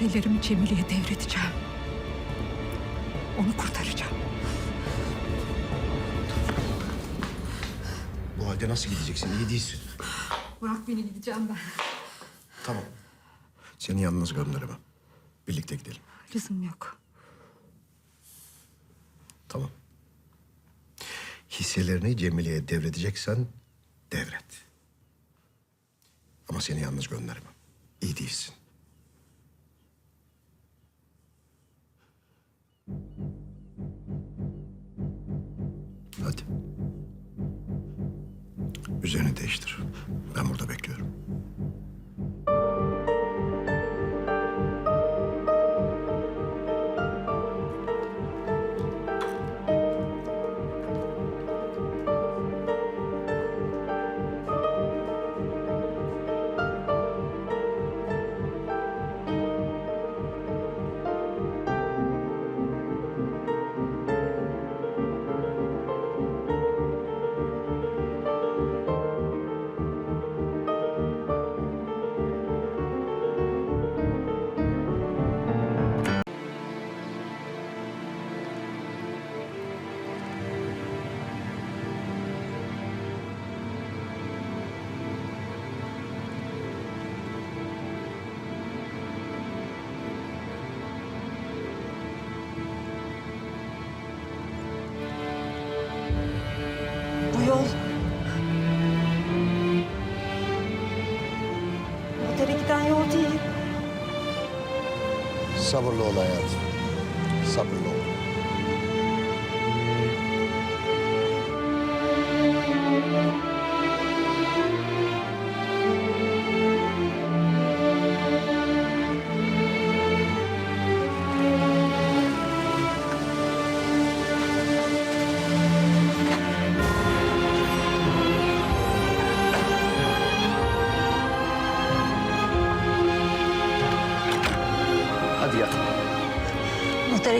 Hisselerimi Cemile'ye devredeceğim. Onu kurtaracağım. Bu halde nasıl gideceksin? İyi değilsin. Bırak beni gideceğim ben. Tamam. Seni yalnız gönderemem. Birlikte gidelim. Lüzum yok. Tamam. Hisselerini Cemile'ye devredeceksen devret. Ama seni yalnız gönderemem. İyi değilsin. Ben burada bekliyorum. Otele giden yol değil. Sabırlı ol hayatım. Sabırlı ol.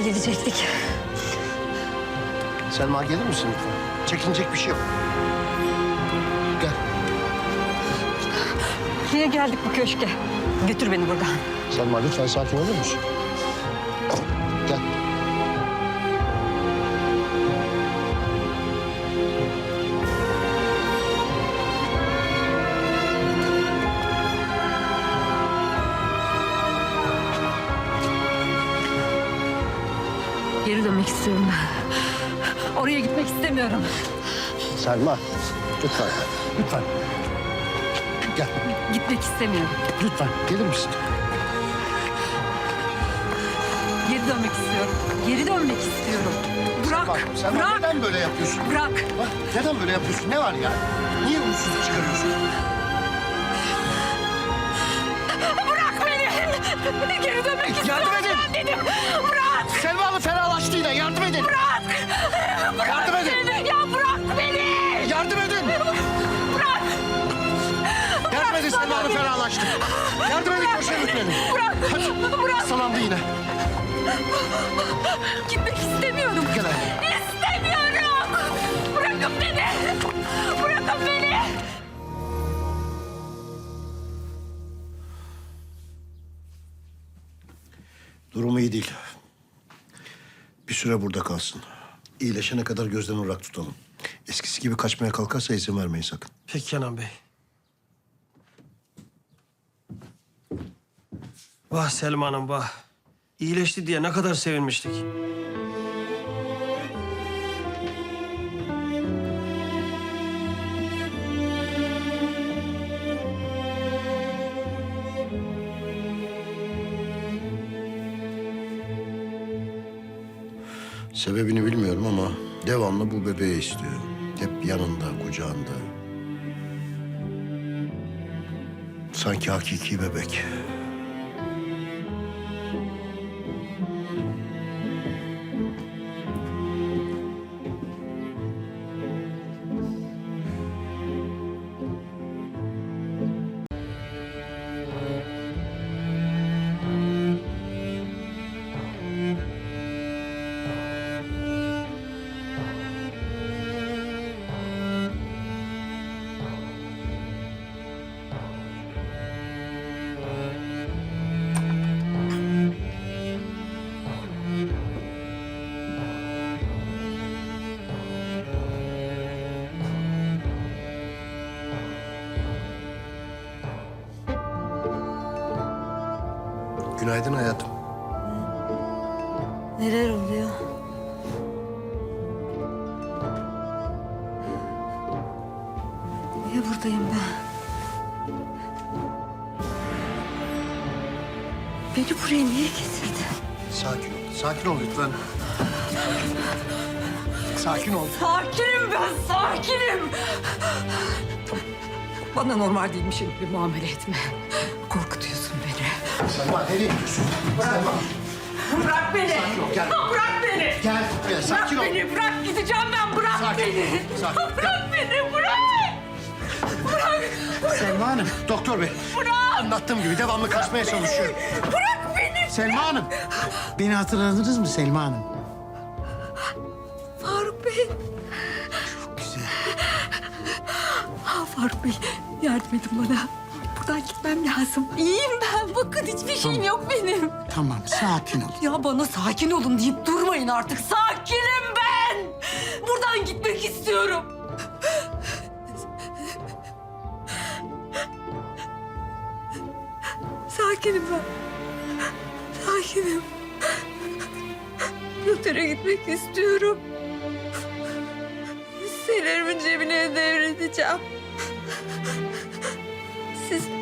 Gidecektik. Selma gelir misin lütfen? Çekinecek bir şey yok. Gel. Niye geldik bu köşke? Götür beni buradan. Selma lütfen sakin olur musun? Geri dönmek istiyorum ben. Oraya gitmek istemiyorum. Selma lütfen. Lütfen. Gel. Gitmek istemiyorum. Lütfen. Gelir misin? Geri dönmek istiyorum. Geri dönmek istiyorum. Bırak. Bak, Selma bırak. neden böyle yapıyorsun? Bırak. Bak, neden böyle yapıyorsun? Ne var ya? Niye umutsuzluk çıkarıyorsun? Bırak beni. Geri dönmek istiyorum. Yardım edin. dedim. Bırak. Selma'nın fenalaştı yine. Yardım edin. Bırak. Bırak Yardım edin. beni. Ya bırak beni. Yardım edin. Bırak. Yardım edin Selma'nın fenalaştı. Yardım edin köşeye götürelim. Bırak. Hadi. Bırak. Hastalandı yine. Gitmek istemiyorum. Gel hadi. İstemiyorum. Bırakın beni. Bırakın beni. Durumu iyi değil. Bir süre burada kalsın. İyileşene kadar gözden ırak tutalım. Eskisi gibi kaçmaya kalkarsa izin vermeyin sakın. Peki Kenan Bey. Vah Selma Hanım vah. İyileşti diye ne kadar sevinmiştik. Sebebini bilmiyorum ama devamlı bu bebeği istiyor. Hep yanında, kucağında. Sanki hakiki bebek. Günaydın hayatım. Neler oluyor? Niye buradayım ben? Beni buraya niye getirdin? Sakin ol. Sakin ol lütfen. Sakin ol. Sakinim ben, sakinim. Bana normal değilmişim gibi muamele etme. Korkutuyorsun. Selma nereye gidiyorsun? Selma. Bırak beni. gel. Bırak beni. Gel buraya sakin ol. Bırak beni, bırak gideceğim ben. Bırak Sakin ol, beni. sakin ol. Bırak beni, bırak. Selma Hanım. Doktor bey. Bırak. Anlattığım gibi devamlı kaçmaya çalışıyor. Bırak beni. Selma Hanım. Beni hatırladınız mı Selma Hanım? Faruk Bey. Güzel. Ha, Faruk Bey, yardım edin bana. Buradan gitmem lazım. İyiyim ben. Bakın hiçbir şeyim yok benim. Tamam sakin ol. Ya bana sakin olun deyip durmayın artık. Sakinim ben. Buradan gitmek istiyorum. Sakinim ben. Sakinim. Notere gitmek istiyorum. Hisselerimin cebine devredeceğim. Siz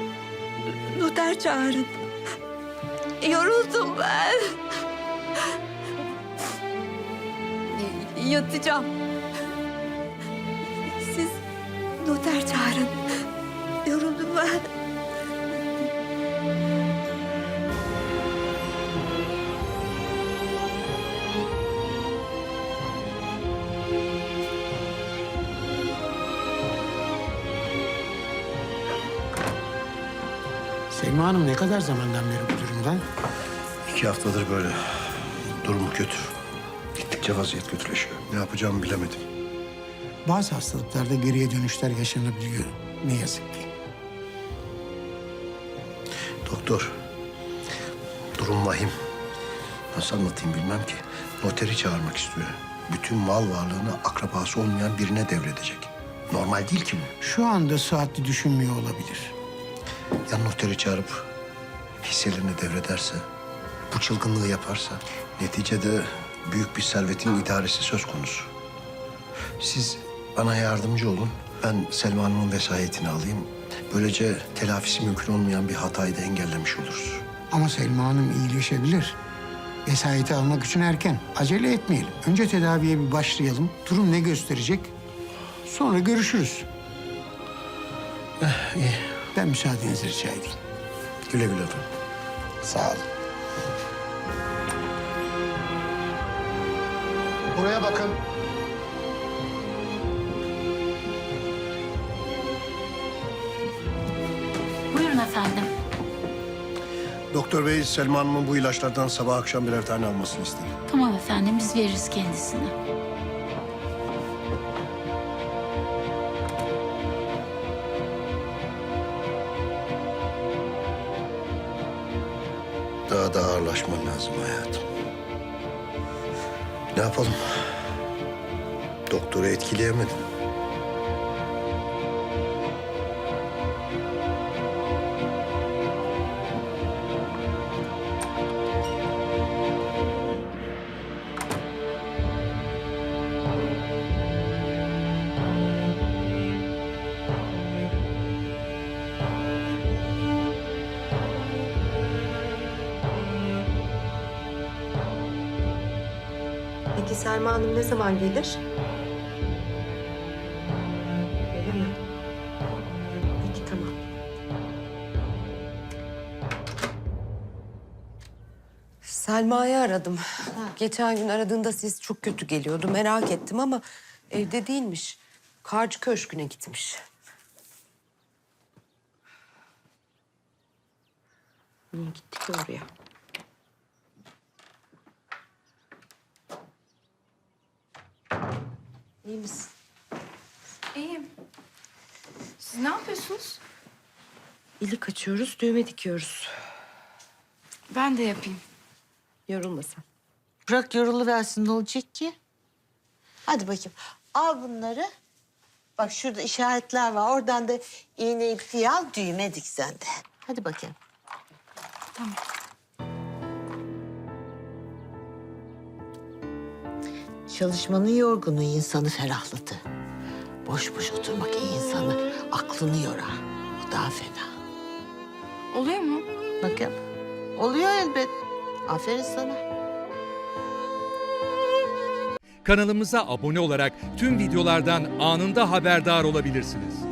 noter çağırın. Yoruldum ben. Yatacağım. Siz noter çağırın. Selma Hanım ne kadar zamandan beri bu durumda? İki haftadır böyle. Durumu kötü. Gittikçe vaziyet kötüleşiyor. Ne yapacağımı bilemedim. Bazı hastalıklarda geriye dönüşler yaşanabiliyor. Ne yazık ki. Doktor, durum vahim. Nasıl anlatayım bilmem ki. Noteri çağırmak istiyor. Bütün mal varlığını akrabası olmayan birine devredecek. Normal değil ki bu. Şu anda saatli düşünmüyor olabilir. Ya noteri çağırıp hisselerini devrederse, bu çılgınlığı yaparsa... ...neticede büyük bir servetin idaresi söz konusu. Siz bana yardımcı olun. Ben Selma Hanım'ın vesayetini alayım. Böylece telafisi mümkün olmayan bir hatayı da engellemiş oluruz. Ama Selma Hanım iyileşebilir. Vesayeti almak için erken. Acele etmeyelim. Önce tedaviye bir başlayalım. Durum ne gösterecek? Sonra görüşürüz. Eh, iyi. Ben müsaadenizi rica edeyim. Güle güle efendim. Sağ olun. Buraya bakın. Buyurun efendim. Doktor bey Selma Hanım'ın bu ilaçlardan sabah akşam birer tane almasını istedim. Tamam efendim biz veririz kendisine. Ağırlaşman lazım hayatım. Ne yapalım? Doktoru etkileyemedim. Selma Hanım ne zaman gelir? Öyle mi? Peki tamam. Selma'yı aradım. Geçen gün aradığında ses çok kötü geliyordu. Merak ettim ama evde değilmiş. Karcı Köşkü'ne gitmiş. Niye gitti ki oraya? İyi misin? İyiyim. Siz ne yapıyorsunuz? İlik açıyoruz, düğme dikiyoruz. Ben de yapayım. Yorulma sen. Bırak yoruluversin ne olacak ki? Hadi bakayım. Al bunları. Bak şurada işaretler var. Oradan da iğne ipliği al düğme dik sen de. Hadi bakayım. Tamam. Çalışmanın yorgunu insanı ferahlatır. Boş boş oturmak iyi insanı aklını yorar. O daha fena. Oluyor mu? Bakın oluyor elbet. Aferin sana. Kanalımıza abone olarak tüm videolardan anında haberdar olabilirsiniz.